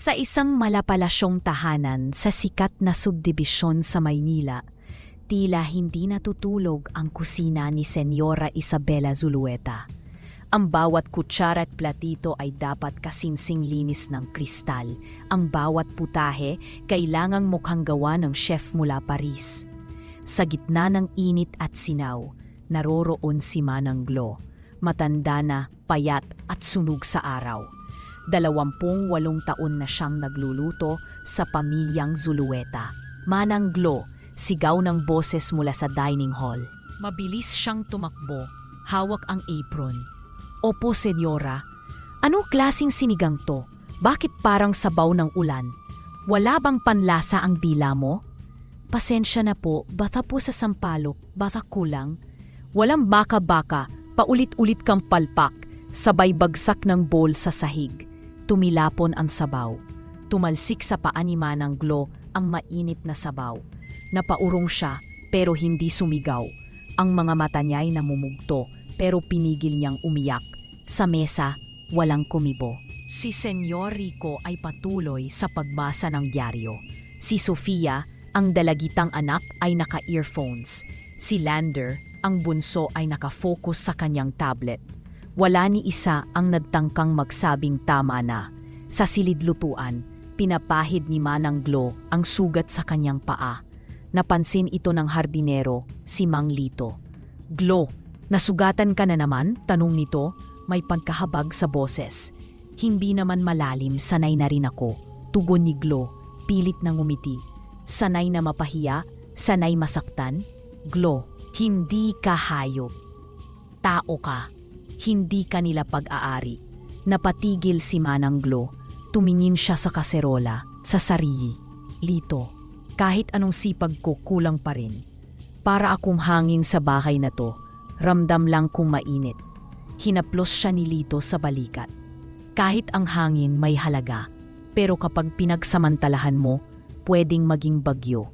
Sa isang malapalasyong tahanan sa sikat na subdibisyon sa Maynila, tila hindi natutulog ang kusina ni Senyora Isabela Zulueta. Ang bawat kutsara at platito ay dapat kasinsing linis ng kristal. Ang bawat putahe kailangang mukhang gawa ng chef mula Paris. Sa gitna ng init at sinaw, naroroon si Manang Glo. Matanda na, payat at sunog sa araw. Dalawampung walong taon na siyang nagluluto sa pamilyang Zulueta. Manang Glo, sigaw ng boses mula sa dining hall. Mabilis siyang tumakbo, hawak ang apron. Opo, senyora. Anong klasing sinigang to? Bakit parang sabaw ng ulan? Wala bang panlasa ang dila mo? Pasensya na po, bata po sa sampalok, bata kulang. Walang baka-baka, paulit-ulit kang palpak, sabay bagsak ng bowl sa sahig. Tumilapon ang sabaw. Tumalsik sa paa ni Manang Glo ang mainit na sabaw. Napaurong siya pero hindi sumigaw. Ang mga mata niya ay namumugto pero pinigil niyang umiyak. Sa mesa, walang kumibo. Si Senyor Rico ay patuloy sa pagbasa ng dyaryo. Si Sofia, ang dalagitang anak, ay naka-earphones. Si Lander, ang bunso ay nakafocus sa kanyang tablet. Wala ni isa ang nagtangkang magsabing tama na. Sa silidlutuan, pinapahid ni Manang Glo ang sugat sa kanyang paa. Napansin ito ng hardinero, si Mang Lito. Glo, nasugatan ka na naman? Tanong nito, may pagkahabag sa boses. Hindi naman malalim, sanay na rin ako. Tugon ni Glo, pilit na ngumiti. Sanay na mapahiya, sanay masaktan. Glo, hindi ka hayop. Tao ka. Hindi ka nila pag-aari. Napatigil si Manang Glo. Tumingin siya sa kaserola, sa sarili. Lito, kahit anong sipag ko kulang pa rin. Para akong hangin sa bahay na to, ramdam lang kung mainit. Hinaplos siya ni Lito sa balikat. Kahit ang hangin may halaga, pero kapag pinagsamantalahan mo, pwedeng maging bagyo.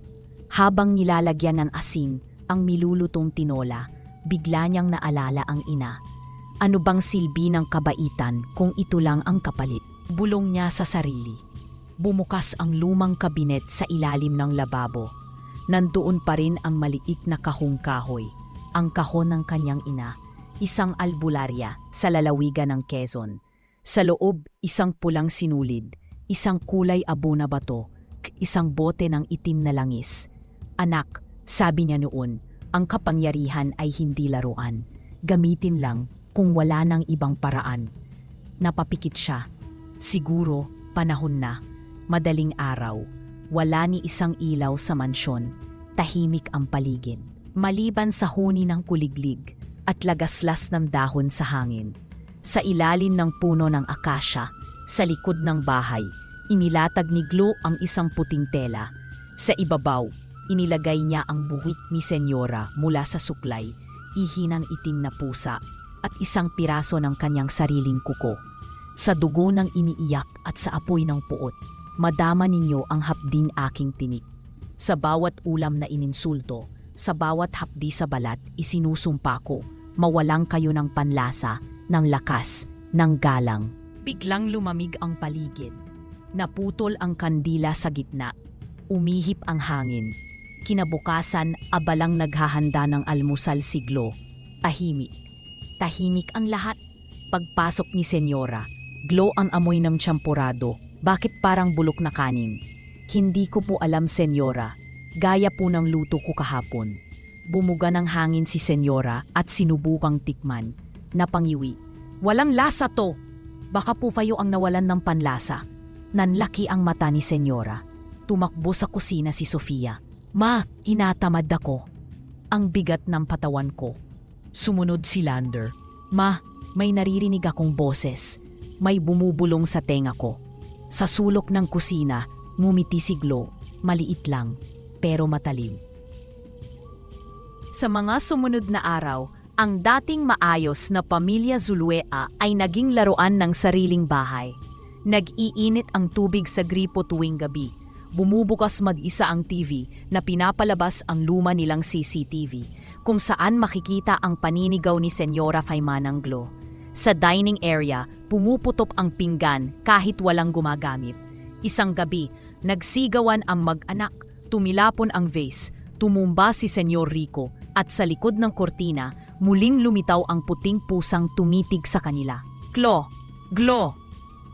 Habang nilalagyan ng asin ang milulutong tinola, bigla niyang naalala ang ina. Ano bang silbi ng kabaitan kung ito lang ang kapalit? Bulong niya sa sarili. Bumukas ang lumang kabinet sa ilalim ng lababo. Nandoon pa rin ang maliit na kahong kahoy, ang kahon ng kanyang ina, isang albularya sa lalawigan ng Quezon. Sa loob, isang pulang sinulid, isang kulay abo na bato, isang bote ng itim na langis. Anak, sabi niya noon, ang kapangyarihan ay hindi laruan. Gamitin lang kung wala ng ibang paraan. Napapikit siya. Siguro, panahon na. Madaling araw. Wala ni isang ilaw sa mansyon. Tahimik ang paligid. Maliban sa huni ng kuliglig at lagaslas ng dahon sa hangin. Sa ilalim ng puno ng akasya, sa likod ng bahay, inilatag ni Glo ang isang puting tela. Sa ibabaw, inilagay niya ang buhit ni Senyora mula sa suklay, ihinang itim na pusa, at isang piraso ng kanyang sariling kuko. Sa dugo ng iniiyak at sa apoy ng puot, madama ninyo ang hapding aking tinik. Sa bawat ulam na ininsulto, sa bawat hapdi sa balat, isinusumpa ko, mawalang kayo ng panlasa, ng lakas, ng galang. Biglang lumamig ang paligid. Naputol ang kandila sa gitna. Umihip ang hangin. Kinabukasan, abalang naghahanda ng almusal siglo. Tahimik. Tahimik ang lahat. Pagpasok ni Senyora, glow ang amoy ng champurado. Bakit parang bulok na kanin? Hindi ko po alam, Senyora. Gaya po ng luto ko kahapon. Bumuga ng hangin si Senyora at sinubukang tikman. Napangiwi. Walang lasa to! Baka po kayo ang nawalan ng panlasa. Nanlaki ang mata ni Senyora. Tumakbo sa kusina si Sofia. Ma, hinatamad ako. Ang bigat ng patawan ko. Sumunod si Lander. Ma, may naririnig akong boses. May bumubulong sa tenga ko. Sa sulok ng kusina, ngumiti si Glo. Maliit lang, pero matalim. Sa mga sumunod na araw, ang dating maayos na pamilya Zuluea ay naging laruan ng sariling bahay. Nag-iinit ang tubig sa gripo tuwing gabi. Bumubukas mag-isa ang TV na pinapalabas ang luma nilang CCTV kung saan makikita ang paninigaw ni Senyora Faymanang Glo. Sa dining area, pumuputop ang pinggan kahit walang gumagamit. Isang gabi, nagsigawan ang mag-anak, tumilapon ang vase, tumumba si Senyor Rico at sa likod ng kortina, muling lumitaw ang puting pusang tumitig sa kanila. Glo! Glo!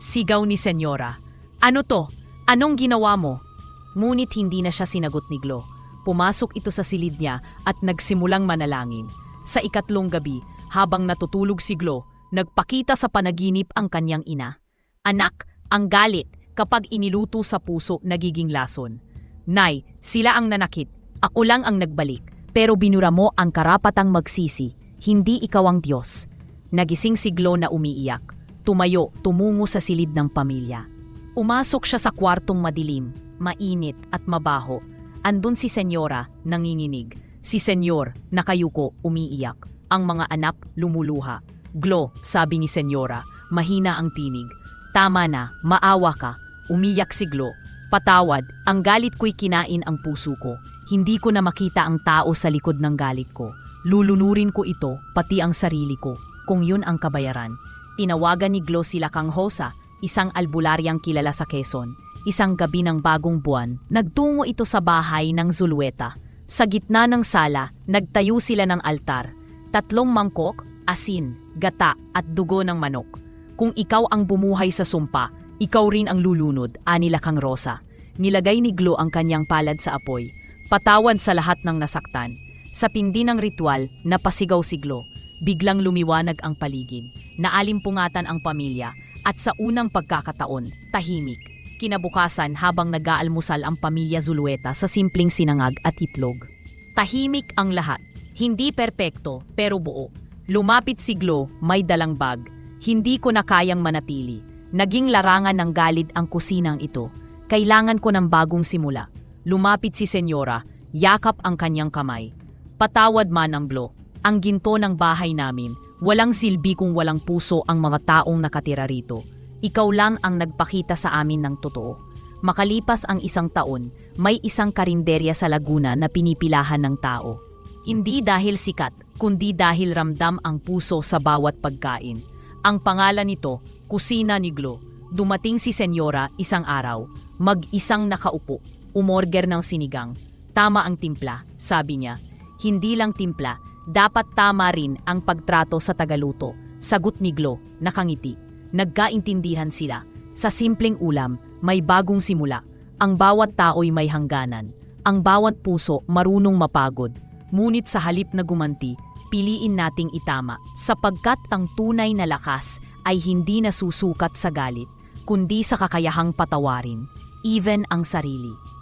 Sigaw ni Senyora. Ano to? Anong ginawa mo? Ngunit hindi na siya sinagot ni Glo. Pumasok ito sa silid niya at nagsimulang manalangin. Sa ikatlong gabi, habang natutulog si Glo, nagpakita sa panaginip ang kanyang ina. Anak, ang galit kapag iniluto sa puso nagiging lason. Nay, sila ang nanakit. Ako lang ang nagbalik. Pero binura mo ang karapatang magsisi. Hindi ikaw ang Diyos. Nagising si Glo na umiiyak. Tumayo, tumungo sa silid ng pamilya. Umasok siya sa kwartong madilim, mainit at mabaho. Andun si Senyora, nanginginig. Si Senyor, nakayuko, umiiyak. Ang mga anak, lumuluha. Glo, sabi ni Senyora, mahina ang tinig. Tama na, maawa ka. Umiyak si Glo. Patawad, ang galit ko'y kinain ang puso ko. Hindi ko na makita ang tao sa likod ng galit ko. Lulunurin ko ito, pati ang sarili ko, kung yun ang kabayaran. Tinawagan ni Glo sila kang Hosa, isang albularyang kilala sa Quezon. Isang gabi ng bagong buwan, nagtungo ito sa bahay ng Zulueta. Sa gitna ng sala, nagtayo sila ng altar. Tatlong mangkok, asin, gata at dugo ng manok. Kung ikaw ang bumuhay sa sumpa, ikaw rin ang lulunod, anila kang Rosa. Nilagay ni Glo ang kanyang palad sa apoy. Patawad sa lahat ng nasaktan. Sa pindi ng ritual, napasigaw si Glo. Biglang lumiwanag ang paligid. Naalimpungatan ang pamilya. At sa unang pagkakataon, tahimik. Kinabukasan habang nag-aalmusal ang pamilya Zulueta sa simpleng sinangag at itlog. Tahimik ang lahat. Hindi perpekto, pero buo. Lumapit si Glo, may dalang bag. Hindi ko na kayang manatili. Naging larangan ng galit ang kusinang ito. Kailangan ko ng bagong simula. Lumapit si Senyora, yakap ang kanyang kamay. Patawad man ang Glo. Ang ginto ng bahay namin, walang silbi kung walang puso ang mga taong nakatira rito. Ikaw lang ang nagpakita sa amin ng totoo. Makalipas ang isang taon, may isang karinderya sa Laguna na pinipilahan ng tao. Hindi dahil sikat, kundi dahil ramdam ang puso sa bawat pagkain. Ang pangalan nito, Kusina ni Glo. Dumating si Senyora isang araw, mag-isang nakaupo, umorger ng sinigang. Tama ang timpla, sabi niya. Hindi lang timpla, dapat tama rin ang pagtrato sa tagaluto. Sagot ni Glo, nakangiti. Nagkaintindihan sila. Sa simpleng ulam, may bagong simula. Ang bawat tao'y may hangganan. Ang bawat puso marunong mapagod. Ngunit sa halip na gumanti, piliin nating itama sapagkat ang tunay na lakas ay hindi nasusukat sa galit, kundi sa kakayahang patawarin, even ang sarili.